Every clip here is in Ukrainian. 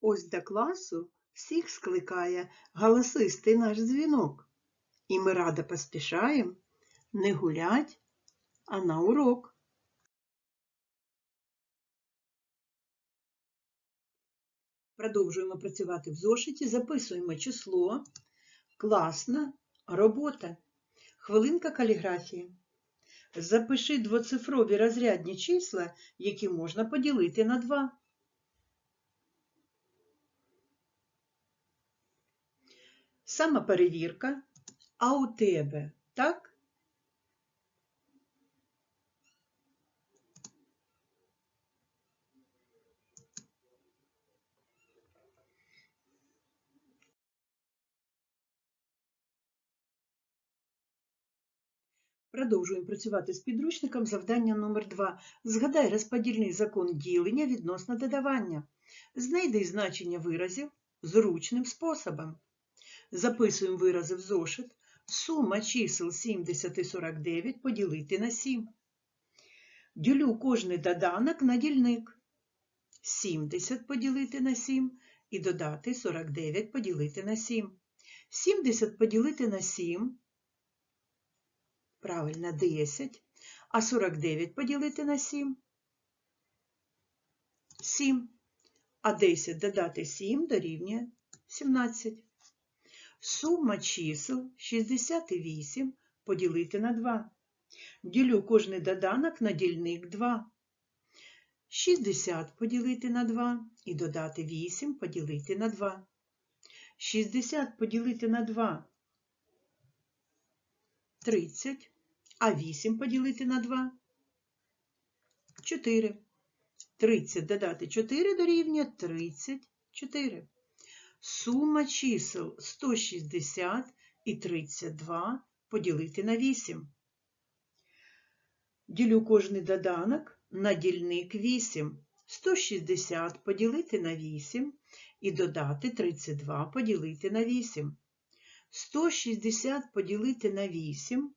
Ось до класу всіх скликає голосистий наш дзвінок. І ми радо поспішаємо не гулять, а на урок. Продовжуємо працювати в зошиті, записуємо число, класна робота, хвилинка каліграфії. Запиши двоцифрові розрядні числа, які можна поділити на 2. Самоперевірка. А у тебе так? Продовжуємо працювати з підручником. Завдання номер 2. Згадай розподільний закон ділення відносно додавання. Знайди значення виразів зручним способом. Записуємо вирази в зошит. Сума чисел 70 і 49 поділити на 7. Ділю кожний доданок на дільник. 70 поділити на 7 і додати 49 поділити на 7. 70 поділити на 7. Правильно, 10. А 49 поділити на 7. 7. А 10 додати 7 дорівнює 17. Сума чисел 68 поділити на 2. Ділю кожний доданок на дільник 2. 60 поділити на 2 і додати 8 поділити на 2. 60 поділити на 2 30, а 8 поділити на 2 4. 30 додати 4 дорівнює 34. Сума чисел 160 і 32 поділити на 8. Ділю кожний доданок на дільник 8. 160 поділити на 8 і додати 32 поділити на 8. 160 поділити на 8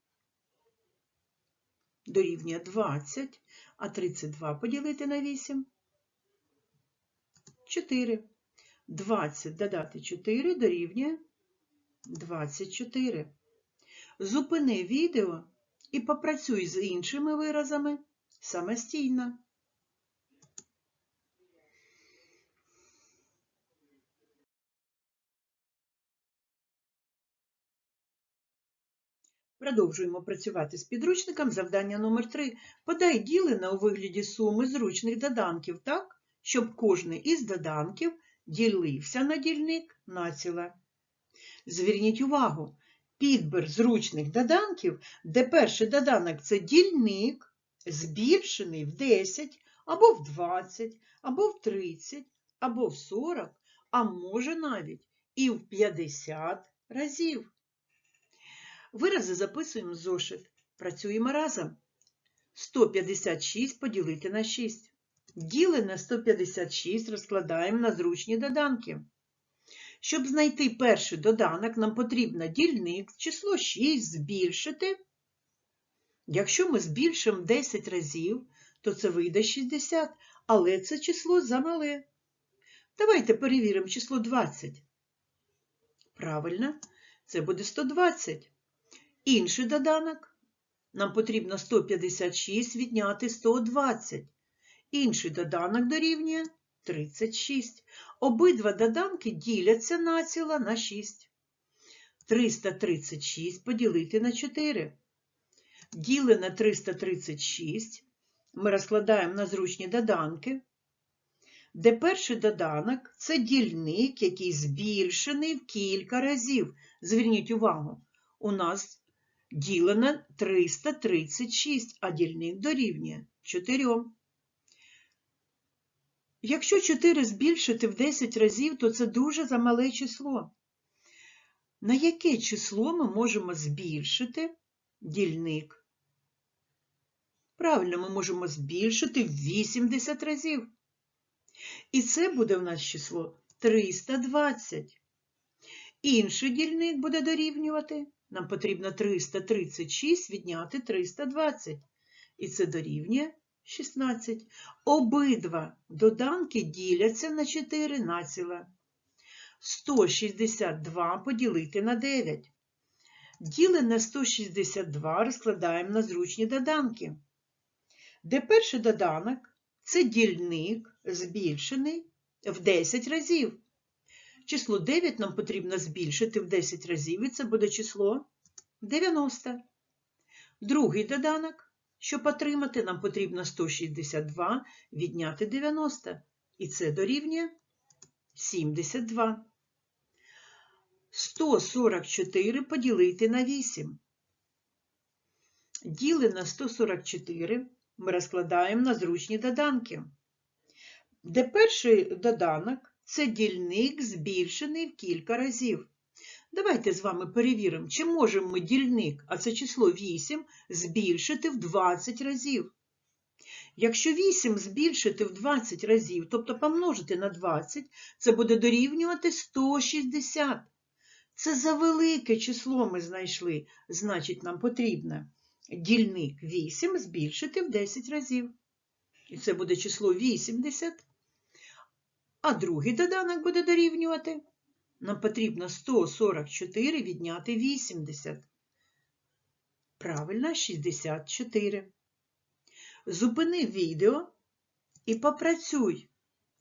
дорівнює 20, а 32 поділити на 8 4. 20 додати 4 дорівнює 24. Зупини відео і попрацюй з іншими виразами самостійно. Продовжуємо працювати з підручником. Завдання номер 3. Подай ділення у вигляді суми зручних доданків так, щоб кожний із доданків ділився на дільник націле. Зверніть увагу, підбір зручних доданків, де перший доданок це дільник, збільшений в 10, або в 20, або в 30, або в 40, а може навіть і в 50 разів. Вирази записуємо зошит. Працюємо разом. 156 поділити на 6. Діли на 156 розкладаємо на зручні доданки. Щоб знайти перший доданок, нам потрібно дільник, число 6 збільшити. Якщо ми збільшимо 10 разів, то це вийде 60, але це число замале. Давайте перевіримо число 20. Правильно, це буде 120. Інший доданок. Нам потрібно 156 відняти 120. Інший доданок дорівнює 36. Обидва доданки діляться націло на 6. 336 поділити на 4. Діли на 336 ми розкладаємо на зручні доданки, де перший доданок це дільник, який збільшений в кілька разів. Зверніть увагу, у нас ділено 336, а дільник дорівнює 4. Якщо 4 збільшити в 10 разів, то це дуже замале число. На яке число ми можемо збільшити дільник? Правильно, ми можемо збільшити в 80 разів. І це буде в нас число 320. Інший дільник буде дорівнювати. Нам потрібно 336 відняти 320. І це дорівнює 16. Обидва доданки діляться на 4 націла. 162 поділити на 9. Ділене 162 розкладаємо на зручні доданки. Де перший доданок це дільник збільшений в 10 разів. Число 9 нам потрібно збільшити в 10 разів, і це буде число 90. Другий доданок, щоб отримати, нам потрібно 162 відняти 90. І це дорівнює 72. 144 поділити на 8. Діли на 144 ми розкладаємо на зручні доданки. Де перший доданок це дільник збільшений в кілька разів. Давайте з вами перевіримо, чи можемо ми дільник, а це число 8, збільшити в 20 разів. Якщо 8 збільшити в 20 разів, тобто помножити на 20, це буде дорівнювати 160. Це за велике число ми знайшли, значить, нам потрібно дільник 8 збільшити в 10 разів. І це буде число 80. А другий доданок буде дорівнювати. Нам потрібно 144 відняти 80. Правильно, 64. Зупини відео і попрацюй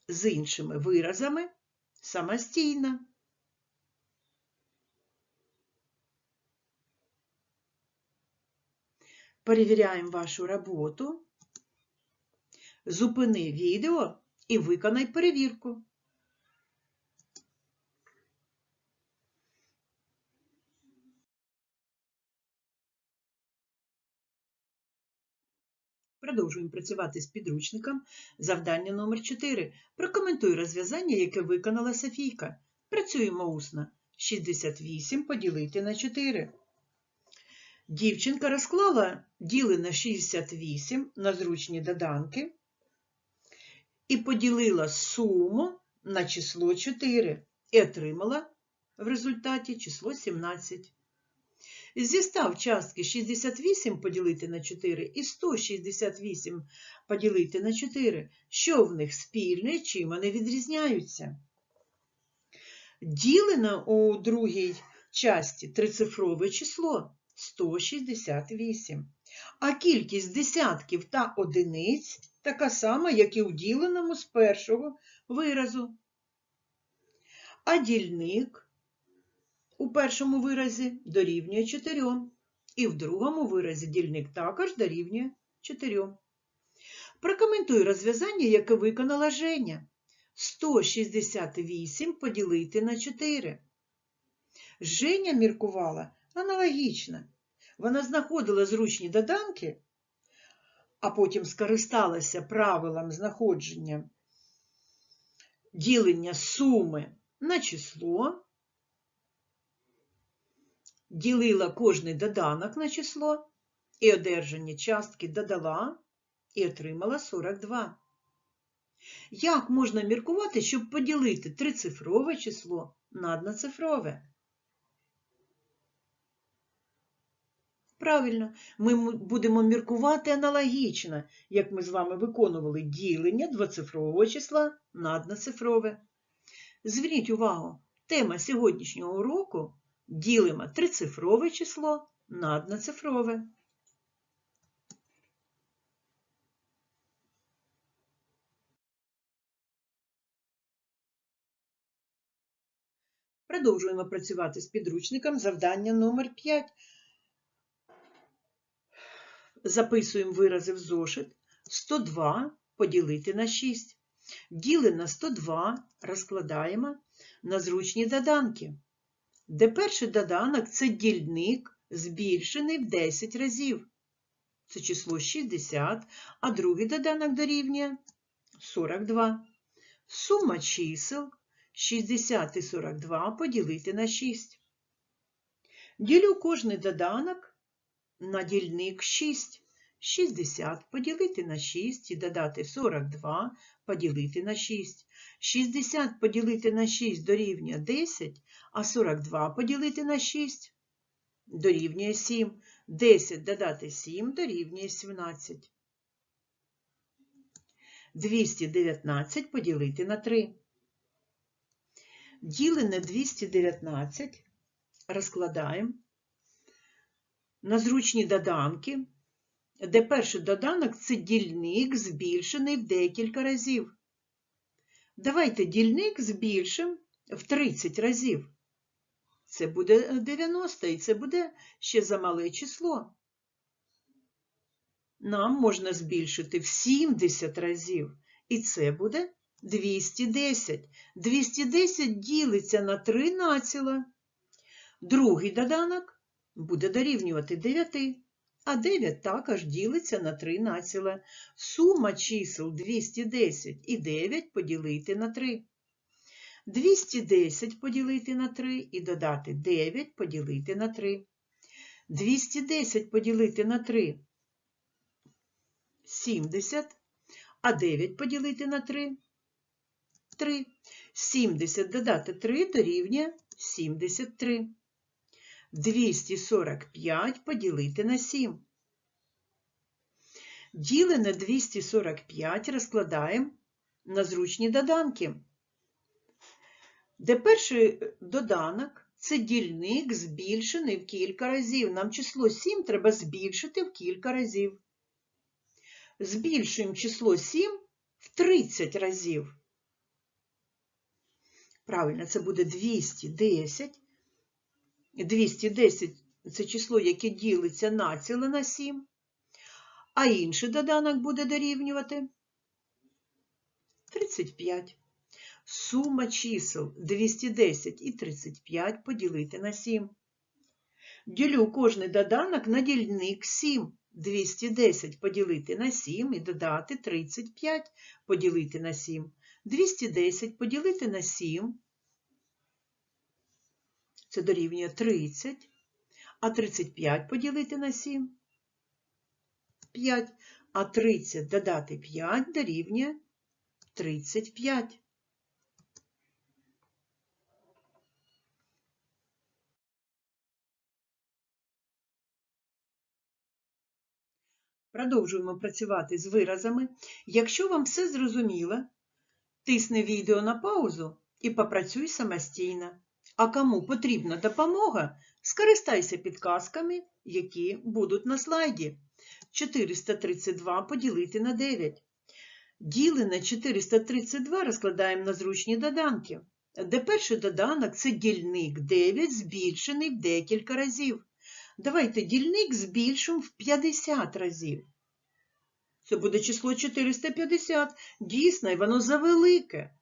з іншими виразами самостійно. Перевіряємо вашу роботу. Зупини відео і виконай перевірку. Продовжуємо працювати з підручником. Завдання номер 4. Прокоментуй розв'язання, яке виконала Софійка. Працюємо усно. 68 поділити на 4. Дівчинка розклала діли на 68 на зручні доданки і поділила суму на число 4 і отримала в результаті число 17. Зі 100 частки 68 поділити на 4 і 168 поділити на 4. Що в них спільне, чим вони відрізняються? Ділено у другій часті трицифрове число 168. А кількість десятків та одиниць така сама, як і у діленому з першого виразу. А дільник у першому виразі дорівнює 4, і в другому виразі дільник також дорівнює 4. Прокоментуй розв'язання, яке виконала Женя. 168 поділити на 4. Женя міркувала аналогічно. Вона знаходила зручні доданки, а потім скористалася правилом знаходження ділення суми на число, ділила кожний доданок на число і одержані частки додала і отримала 42. Як можна міркувати, щоб поділити трицифрове число на одноцифрове? Правильно, ми будемо міркувати аналогічно, як ми з вами виконували ділення двоцифрового числа на одноцифрове. Зверніть увагу, тема сьогоднішнього уроку ділимо трицифрове число на одноцифрове. Продовжуємо працювати з підручником завдання номер 5. Записуємо вирази в зошит. 102 поділити на 6. Діли на 102 розкладаємо на зручні доданки. Де перший доданок це дільник, збільшений в 10 разів. Це число 60, а другий доданок дорівнює 42. Сума чисел 60 і 42 поділити на 6. Ділю кожний доданок на дільник 6. 60 поділити на 6 і додати 42 поділити на 6. 60 поділити на 6 дорівнює 10, а 42 поділити на 6 дорівнює 7. 10 додати 7 дорівнює 17. 219 поділити на 3. Ділене 219 розкладаємо на зручні доданки, де перший доданок це дільник, збільшений в декілька разів. Давайте дільник збільшимо в 30 разів. Це буде 90 і це буде ще замале число. Нам можна збільшити в 70 разів. І це буде 210. 210 ділиться на 3 націла. Другий доданок буде дорівнювати 9, а 9 також ділиться на 3 націла. Сума чисел 210 і 9 поділити на 3. 210 поділити на 3 і додати 9 поділити на 3. 210 поділити на 3 70, а 9 поділити на 3 3. 70 додати 3 дорівнює 73. 245 поділити на 7. Ділене 245 розкладаємо на зручні доданки, де перший доданок це дільник збільшений в кілька разів. Нам число 7 треба збільшити в кілька разів. Збільшуємо число 7 в 30 разів. Правильно, це буде 210. 210 це число, яке ділиться націло на 7. А інший доданок буде дорівнювати 35. Сума чисел 210 і 35 поділити на 7. Ділю кожний доданок на дільник 7. 210 поділити на 7 і додати 35 поділити на 7. 210 поділити на 7. Це дорівнює 30. А 35 поділити на 7. 5. А 30 додати 5 дорівнює 35. Продовжуємо працювати з виразами. Якщо вам все зрозуміло, тисни відео на паузу і попрацюй самостійно. А кому потрібна допомога, скористайся підказками, які будуть на слайді. 432 поділити на 9. Ділене 432 розкладаємо на зручні доданки, де перший доданок це дільник 9, збільшений в декілька разів. Давайте дільник збільшимо в 50 разів. Це буде число 450. Дійсно, і воно завелике.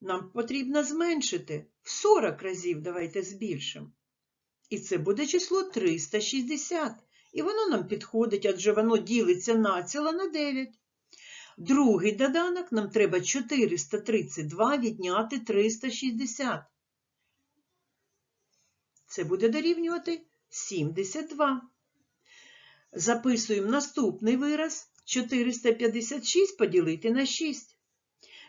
Нам потрібно зменшити в 40 разів давайте збільшимо. І це буде число 360. І воно нам підходить, адже воно ділиться націло на 9. Другий доданок нам треба 432 відняти 360. Це буде дорівнювати 72. Записуємо наступний вираз 456 поділити на 6.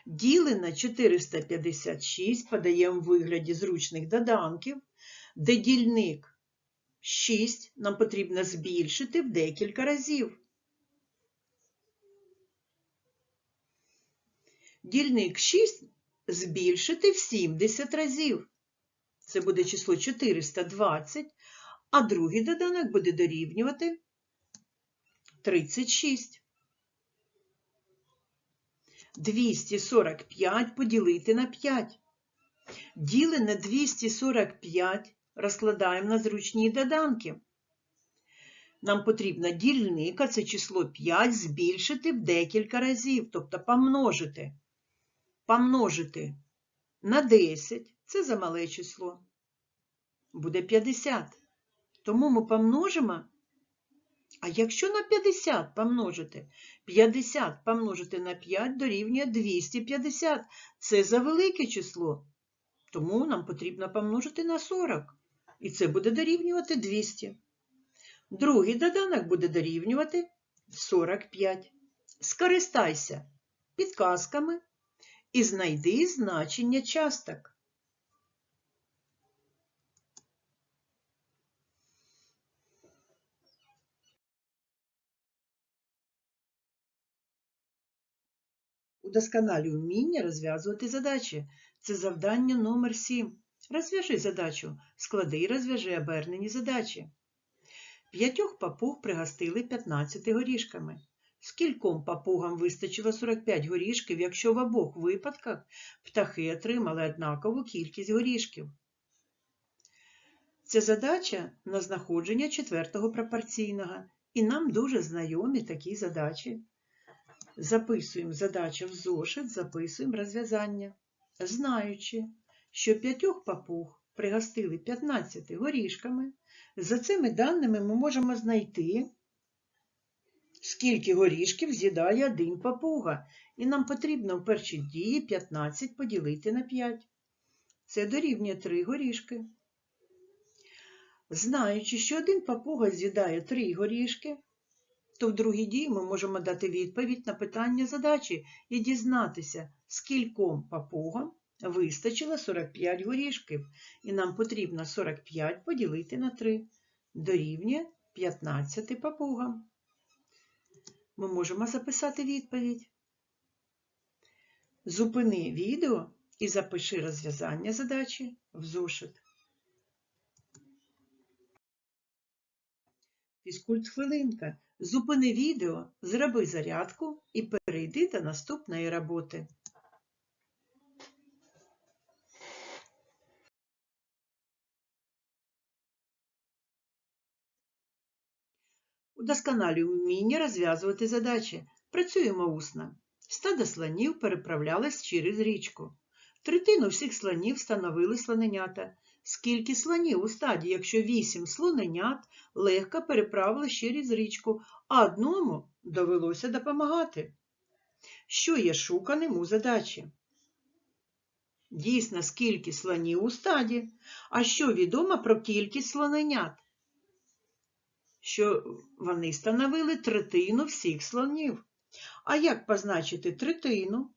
Діли на 456 подаємо в вигляді зручних доданків, де дільник 6 нам потрібно збільшити в декілька разів. Дільник 6 збільшити в 70 разів. Це буде число 420, а другий доданок буде дорівнювати 36. 245 поділити на 5. Ділене 245 розкладаємо на зручні доданки. Нам потрібно дільник, а це число 5 збільшити в декілька разів, тобто помножити. Помножити на 10 це замале число. Буде 50. Тому ми помножимо. А якщо на 50 помножити, 50 помножити на 5 дорівнює 250. Це за велике число. Тому нам потрібно помножити на 40. І це буде дорівнювати 200. Другий доданок буде дорівнювати 45. Скористайся підказками і знайди значення часток. Удосконалюй вміння розв'язувати задачі. Це завдання номер 7. Розв'яжи задачу. Склади і розв'яжи обернені задачі. П'ятьох папуг пригостили 15 горішками. Скільком папугам вистачило 45 горішків, якщо в обох випадках птахи отримали однакову кількість горішків? Це задача на знаходження четвертого пропорційного, і нам дуже знайомі такі задачі. Записуємо задачу в зошит, записуємо розв'язання. Знаючи, що п'ятьох папуг пригостили 15 горішками, за цими даними ми можемо знайти, скільки горішків з'їдає один папуга, і нам потрібно в першій дії 15 поділити на 5. Це дорівнює 3 горішки. Знаючи, що один папуга з'їдає 3 горішки, то в другій дії ми можемо дати відповідь на питання задачі і дізнатися, скільком папугам вистачило 45 горішків, і нам потрібно 45 поділити на 3, дорівнює 15 папугам. Ми можемо записати відповідь. Зупини відео і запиши розв'язання задачі в зошит. Фізкульт хвилинка. Зупини відео, зроби зарядку і перейди до наступної роботи. Удосконалюй вміння розв'язувати задачі. Працюємо усно. Стадо слонів переправлялось через річку. Третину всіх слонів становили слоненята. Скільки слонів у стаді, якщо вісім слоненят легко переправили через річку, а одному довелося допомагати? Що є шуканим у задачі? Дійсно, скільки слонів у стаді, а що відомо про кількість слоненят? Що вони становили третину всіх слонів. А як позначити третину?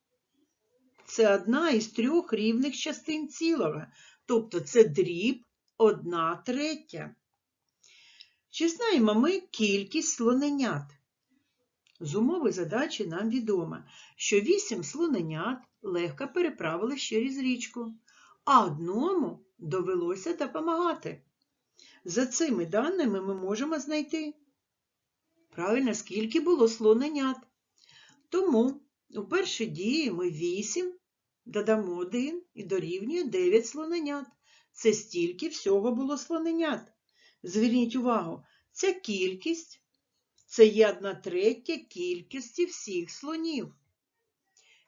Це одна із трьох рівних частин цілого, тобто це дріб одна третя. Чи знаємо ми кількість слоненят? З умови задачі нам відомо, що вісім слоненят легко переправили через річку, а одному довелося допомагати. За цими даними ми можемо знайти. Правильно, скільки було слоненят. Тому у першій дії ми 8 додамо 1 і дорівнює 9 слоненят. Це стільки всього було слоненят. Зверніть увагу, ця кількість це є 1 третя кількості всіх слонів.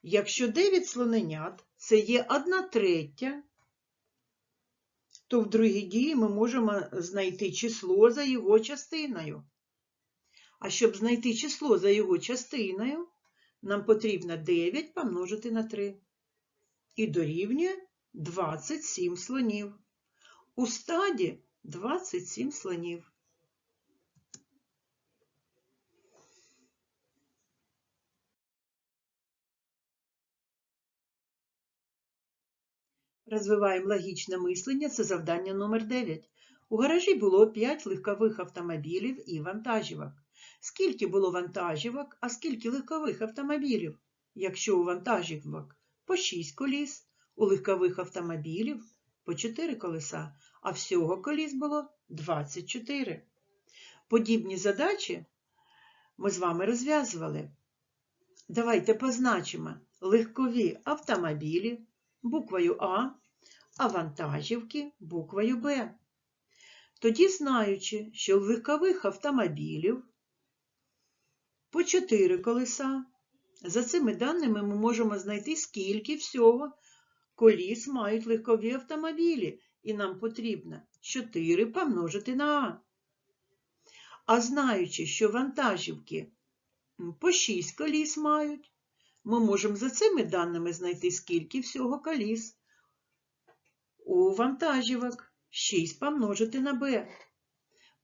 Якщо 9 слоненят це є 1 третя, то в другій дії ми можемо знайти число за його частиною. А щоб знайти число за його частиною, нам потрібно 9 помножити на 3. І дорівнює 27 слонів. У стаді 27 слонів. Розвиваємо логічне мислення, це завдання номер 9. У гаражі було 5 легкових автомобілів і вантажівок. Скільки було вантажівок, а скільки легкових автомобілів? Якщо у вантажівок по 6 коліс, у легкових автомобілів по 4 колеса, а всього коліс було 24. Подібні задачі ми з вами розв'язували. Давайте позначимо легкові автомобілі буквою А, а вантажівки буквою Б. Тоді, знаючи, що в легкових автомобілів по 4 колеса, за цими даними ми можемо знайти, скільки всього коліс мають легкові автомобілі, і нам потрібно 4 помножити на А. А знаючи, що вантажівки по 6 коліс мають, ми можемо за цими даними знайти, скільки всього коліс. У вантажівок 6 помножити на Б.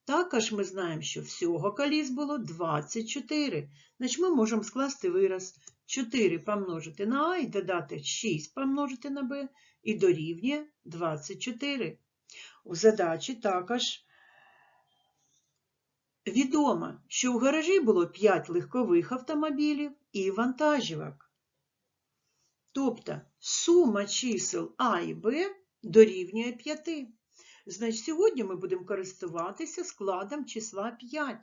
Також ми знаємо, що всього коліс було 24. Значить, ми можемо скласти вираз 4 помножити на А і додати 6 помножити на Б і дорівнює 24. У задачі також відомо, що в гаражі було 5 легкових автомобілів і вантажівок. Тобто сума чисел А і Б дорівнює 5. Значить, сьогодні ми будемо користуватися складом числа 5.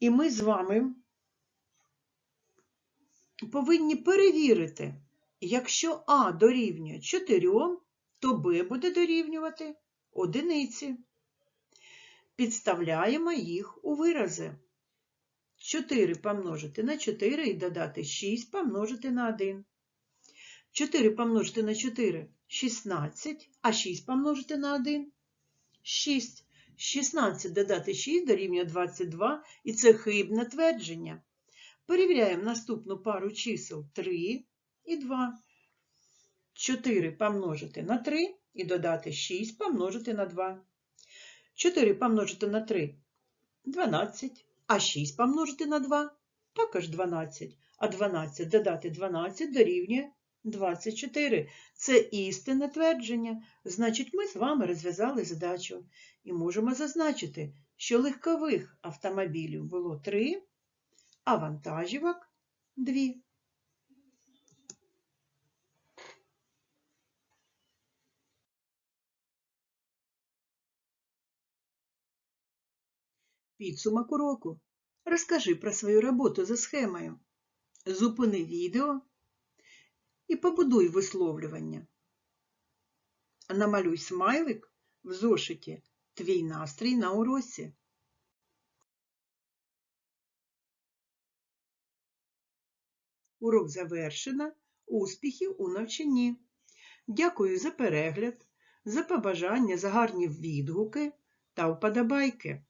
І ми з вами повинні перевірити, якщо А дорівнює 4, то Б буде дорівнювати одиниці. Підставляємо їх у вирази. 4 помножити на 4 і додати 6 помножити на 1. 4 помножити на 4 – 16, а 6 помножити на 1 – 6. 16 додати 6 дорівнює 22, і це хибне твердження. Перевіряємо наступну пару чисел 3 і 2. 4 помножити на 3 і додати 6 помножити на 2. 4 помножити на 3 – 12, а 6 помножити на 2 – також 12, а 12 додати 12 дорівнює 24. Це істинне твердження. Значить, ми з вами розв'язали задачу і можемо зазначити, що легкових автомобілів було 3, а вантажівок 2. Підсумок уроку. Розкажи про свою роботу за схемою. Зупини відео і побудуй висловлювання. Намалюй смайлик в зошиті Твій настрій на уроці. Урок завершено. Успіхів у навчанні. Дякую за перегляд, за побажання, за гарні відгуки та вподобайки.